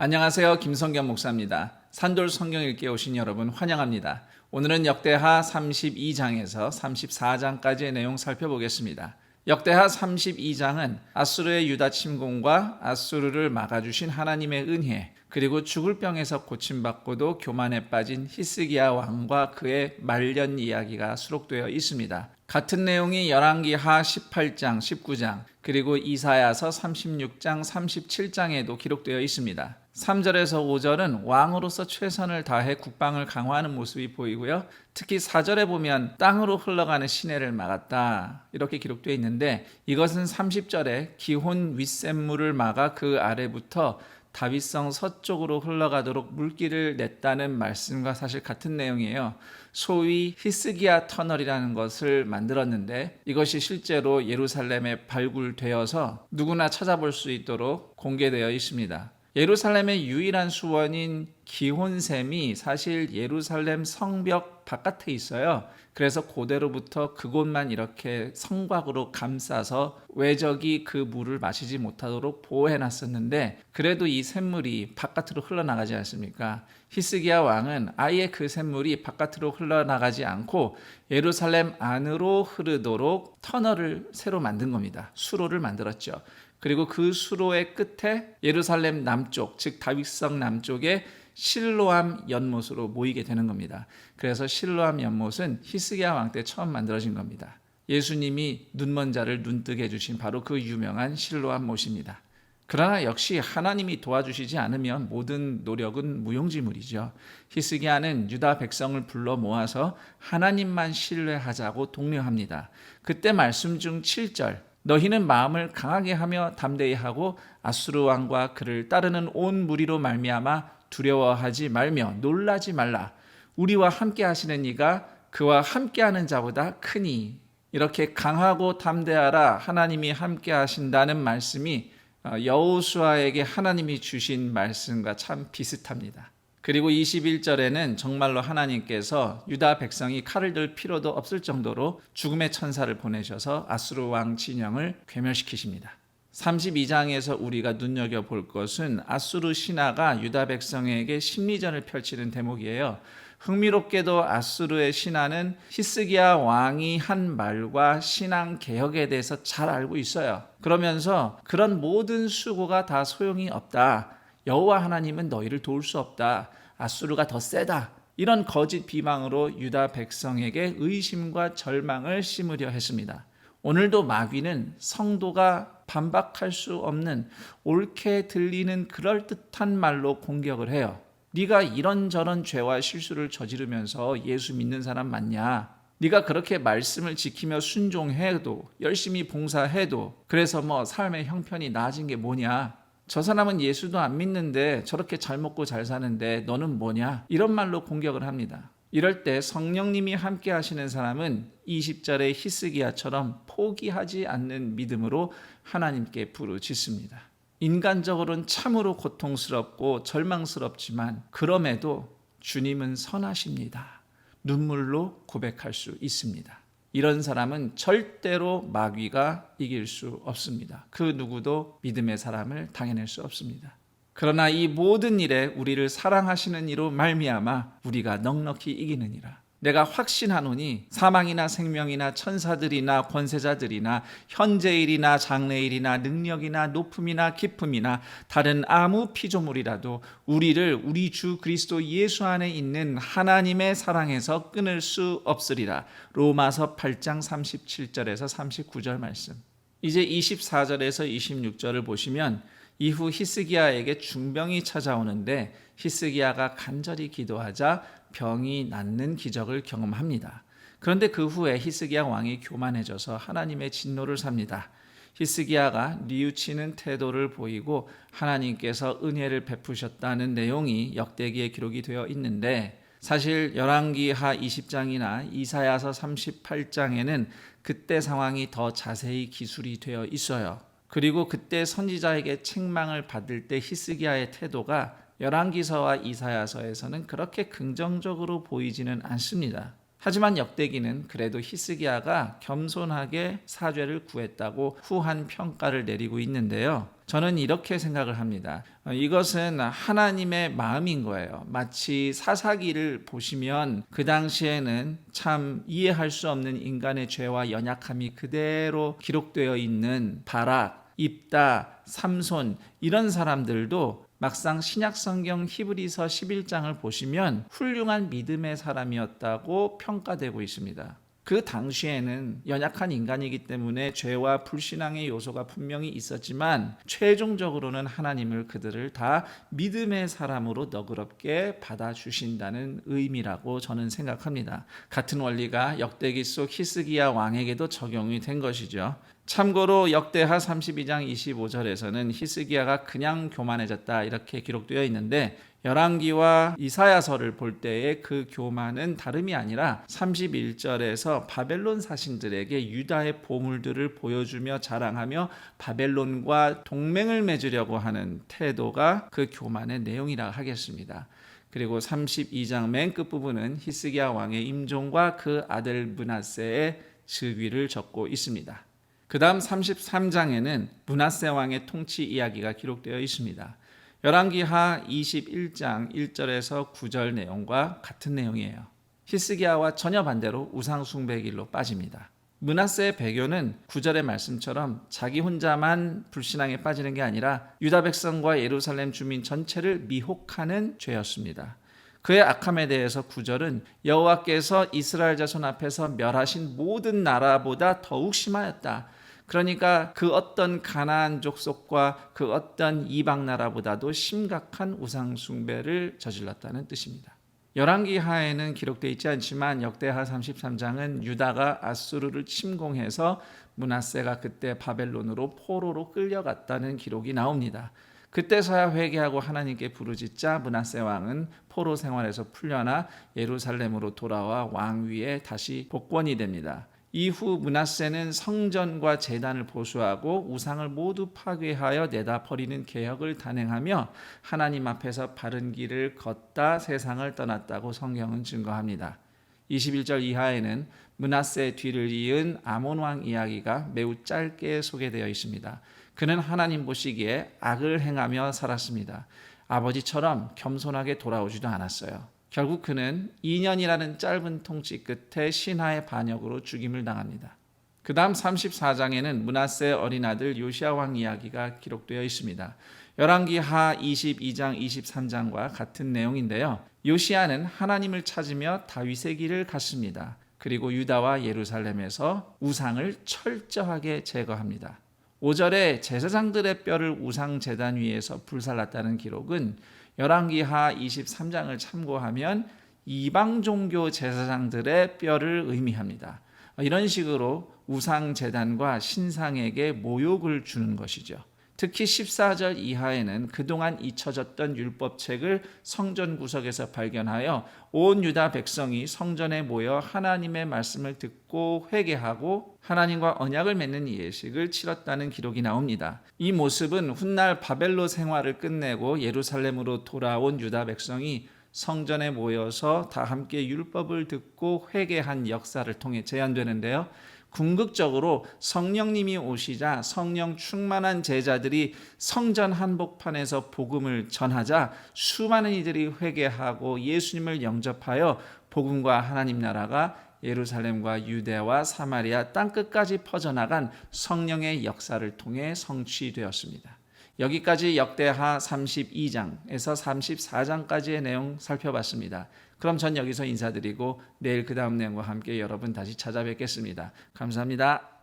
안녕하세요. 김성경 목사입니다. 산돌 성경 읽기에 오신 여러분 환영합니다. 오늘은 역대하 32장에서 34장까지의 내용 살펴보겠습니다. 역대하 32장은 아수르의 유다 침공과 아수르를 막아주신 하나님의 은혜, 그리고 죽을 병에서 고침받고도 교만에 빠진 히스기야 왕과 그의 말년 이야기가 수록되어 있습니다. 같은 내용이 열왕기하 18장, 19장, 그리고 이사야서 36장, 37장에도 기록되어 있습니다. 3절에서 5절은 왕으로서 최선을 다해 국방을 강화하는 모습이 보이고요. 특히 4절에 보면 땅으로 흘러가는 시내를 막았다. 이렇게 기록되어 있는데 이것은 30절에 기혼 윗샘물을 막아 그 아래부터 다윗성 서쪽으로 흘러가도록 물길을 냈다는 말씀과 사실 같은 내용이에요. 소위 히스기야 터널이라는 것을 만들었는데 이것이 실제로 예루살렘에 발굴되어서 누구나 찾아볼 수 있도록 공개되어 있습니다. 예루살렘의 유일한 수원인 기혼샘이 사실 예루살렘 성벽 바깥에 있어요. 그래서 고대로부터 그곳만 이렇게 성곽으로 감싸서 외적이 그 물을 마시지 못하도록 보호해 놨었는데 그래도 이 샘물이 바깥으로 흘러나가지 않습니까? 히스기야 왕은 아예 그 샘물이 바깥으로 흘러나가지 않고 예루살렘 안으로 흐르도록 터널을 새로 만든 겁니다. 수로를 만들었죠. 그리고 그 수로의 끝에 예루살렘 남쪽, 즉 다윗성 남쪽에 실로암 연못으로 모이게 되는 겁니다. 그래서 실로암 연못은 히스기야 왕 때 처음 만들어진 겁니다. 예수님이 눈먼 자를 눈뜨게 해 주신 바로 그 유명한 실로암 못입니다. 그러나 역시 하나님이 도와주시지 않으면 모든 노력은 무용지물이죠. 히스기야는 유다 백성을 불러 모아서 하나님만 신뢰하자고 독려합니다. 그때 말씀 중 7절 너희는 마음을 강하게 하며 담대히 하고 아수르 왕과 그를 따르는 온 무리로 말미암아 두려워하지 말며 놀라지 말라. 우리와 함께 하시는 이가 그와 함께 하는 자보다 크니 이렇게 강하고 담대하라 하나님이 함께 하신다는 말씀이 여호수아에게 하나님이 주신 말씀과 참 비슷합니다. 그리고 21절에는 정말로 하나님께서 유다 백성이 칼을 들 필요도 없을 정도로 죽음의 천사를 보내셔서 아수르 왕 진영을 괴멸시키십니다. 32장에서 우리가 눈여겨 볼 것은 아수르 신하가 유다 백성에게 심리전을 펼치는 대목이에요. 흥미롭게도 아수르의 신하는 히스기야 왕이 한 말과 신앙 개혁에 대해서 잘 알고 있어요. 그러면서 그런 모든 수고가 다 소용이 없다. 여호와 하나님은 너희를 도울 수 없다. 아수르가 더 세다. 이런 거짓 비방으로 유다 백성에게 의심과 절망을 심으려 했습니다. 오늘도 마귀는 성도가 반박할 수 없는 옳게 들리는 그럴듯한 말로 공격을 해요. 네가 이런저런 죄와 실수를 저지르면서 예수 믿는 사람 맞냐? 네가 그렇게 말씀을 지키며 순종해도 열심히 봉사해도 그래서 뭐 삶의 형편이 나아진 게 뭐냐? 저 사람은 예수도 안 믿는데 저렇게 잘 먹고 잘 사는데 너는 뭐냐? 이런 말로 공격을 합니다. 이럴 때 성령님이 함께 하시는 사람은 20절의 히스기야처럼 포기하지 않는 믿음으로 하나님께 부르짖습니다. 인간적으로는 참으로 고통스럽고 절망스럽지만 그럼에도 주님은 선하십니다. 눈물로 고백할 수 있습니다. 이런 사람은 절대로 마귀가 이길 수 없습니다. 그 누구도 믿음의 사람을 당해낼 수 없습니다. 그러나 이 모든 일에 우리를 사랑하시는 이로 말미암아 우리가 넉넉히 이기느니라. 내가 확신하노니 사망이나 생명이나 천사들이나 권세자들이나 현재일이나 장래일이나 능력이나 높음이나 깊음이나 다른 아무 피조물이라도 우리를 우리 주 그리스도 예수 안에 있는 하나님의 사랑에서 끊을 수 없으리라. 로마서 8장 37절에서 39절 말씀. 이제 24절에서 26절을 보시면 이후 히스기야에게 중병이 찾아오는데 히스기야가 간절히 기도하자 병이 낫는 기적을 경험합니다. 그런데 그 후에 히스기야 왕이 교만해져서 하나님의 진노를 삽니다. 히스기야가 뉘우치는 태도를 보이고 하나님께서 은혜를 베푸셨다는 내용이 역대기에 기록이 되어 있는데 사실 열왕기하 20장이나 이사야서 38장에는 그때 상황이 더 자세히 기술이 되어 있어요. 그리고 그때 선지자에게 책망을 받을 때 히스기야의 태도가 열왕기서와 이사야서에서는 그렇게 긍정적으로 보이지는 않습니다. 하지만 역대기는 그래도 히스기야가 겸손하게 사죄를 구했다고 후한 평가를 내리고 있는데요. 저는 이렇게 생각을 합니다. 어, 이것은 하나님의 마음인 거예요. 마치 사사기를 보시면 그 당시에는 참 이해할 수 없는 인간의 죄와 연약함이 그대로 기록되어 있는 바락, 입다, 삼손 이런 사람들도 막상 신약 성경 히브리서 11장을 보시면 훌륭한 믿음의 사람이었다고 평가되고 있습니다. 그 당시에는 연약한 인간이기 때문에 죄와 불신앙의 요소가 분명히 있었지만 최종적으로는 하나님을 그들을 다 믿음의 사람으로 너그럽게 받아주신다는 의미라고 저는 생각합니다. 같은 원리가 역대기 속 히스기야 왕에게도 적용이 된 것이죠. 참고로 역대하 32장 25절에서는 히스기야가 그냥 교만해졌다 이렇게 기록되어 있는데 열왕기와 이사야서를 볼 때의 그 교만은 다름이 아니라 31절에서 바벨론 사신들에게 유다의 보물들을 보여주며 자랑하며 바벨론과 동맹을 맺으려고 하는 태도가 그 교만의 내용이라 하겠습니다. 그리고 32장 맨 끝부분은 히스기야 왕의 임종과 그 아들 문하세의 즉위를 적고 있습니다. 그 다음 33장에는 문하세 왕의 통치 이야기가 기록되어 있습니다. 열왕기하 21장 1절에서 9절 내용과 같은 내용이에요. 히스기야와 전혀 반대로 우상 숭배 길로 빠집니다. 문하세의 배교는 9절의 말씀처럼 자기 혼자만 불신앙에 빠지는 게 아니라 유다 백성과 예루살렘 주민 전체를 미혹하는 죄였습니다. 그의 악함에 대해서 9절은 여호와께서 이스라엘 자손 앞에서 멸하신 모든 나라보다 더욱 심하였다. 그러니까 그 어떤 가나안 족속과 그 어떤 이방 나라보다도 심각한 우상 숭배를 저질렀다는 뜻입니다. 열왕기 하에는 기록되어 있지 않지만 역대하 33장은 유다가 아수르를 침공해서 문하세가 그때 바벨론으로 포로로 끌려갔다는 기록이 나옵니다. 그때서야 회개하고 하나님께 부르짖자 문하세 왕은 포로 생활에서 풀려나 예루살렘으로 돌아와 왕위에 다시 복권이 됩니다. 이후 문하세는 성전과 제단을 보수하고 우상을 모두 파괴하여 내다 버리는 개혁을 단행하며 하나님 앞에서 바른 길을 걷다 세상을 떠났다고 성경은 증거합니다. 21절 이하에는 문하세 뒤를 이은 아몬 왕 이야기가 매우 짧게 소개되어 있습니다. 그는 하나님 보시기에 악을 행하며 살았습니다. 아버지처럼 겸손하게 돌아오지도 않았어요. 결국 그는 2년이라는 짧은 통치 끝에 신하의 반역으로 죽임을 당합니다. 그 다음 34장에는 문하세 어린 아들 요시아 왕 이야기가 기록되어 있습니다. 열왕기 하 22장 23장과 같은 내용인데요. 요시아는 하나님을 찾으며 다윗의 길을 갔습니다. 그리고 유다와 예루살렘에서 우상을 철저하게 제거합니다. 5절에 제사장들의 뼈를 우상 제단 위에서 불살랐다는 기록은 열왕기하 23장을 참고하면 이방 종교 제사장들의 뼈를 의미합니다. 이런 식으로 우상 제단과 신상에게 모욕을 주는 것이죠. 특히 14절 이하에는 그동안 잊혀졌던 율법책을 성전 구석에서 발견하여 온 유다 백성이 성전에 모여 하나님의 말씀을 듣고 회개하고 하나님과 언약을 맺는 예식을 치렀다는 기록이 나옵니다. 이 모습은 훗날 바벨로 생활을 끝내고 예루살렘으로 돌아온 유다 백성이 성전에 모여서 다 함께 율법을 듣고 회개한 역사를 통해 재현되는데요. 궁극적으로 성령님이 오시자 성령 충만한 제자들이 성전 한복판에서 복음을 전하자 수많은 이들이 회개하고 예수님을 영접하여 복음과 하나님 나라가 예루살렘과 유대와 사마리아 땅 끝까지 퍼져나간 성령의 역사를 통해 성취되었습니다. 여기까지 역대하 32장에서 34장까지의 내용 살펴봤습니다. 그럼 전 여기서 인사드리고 내일 그 다음 내용과 함께 여러분 다시 찾아뵙겠습니다. 감사합니다.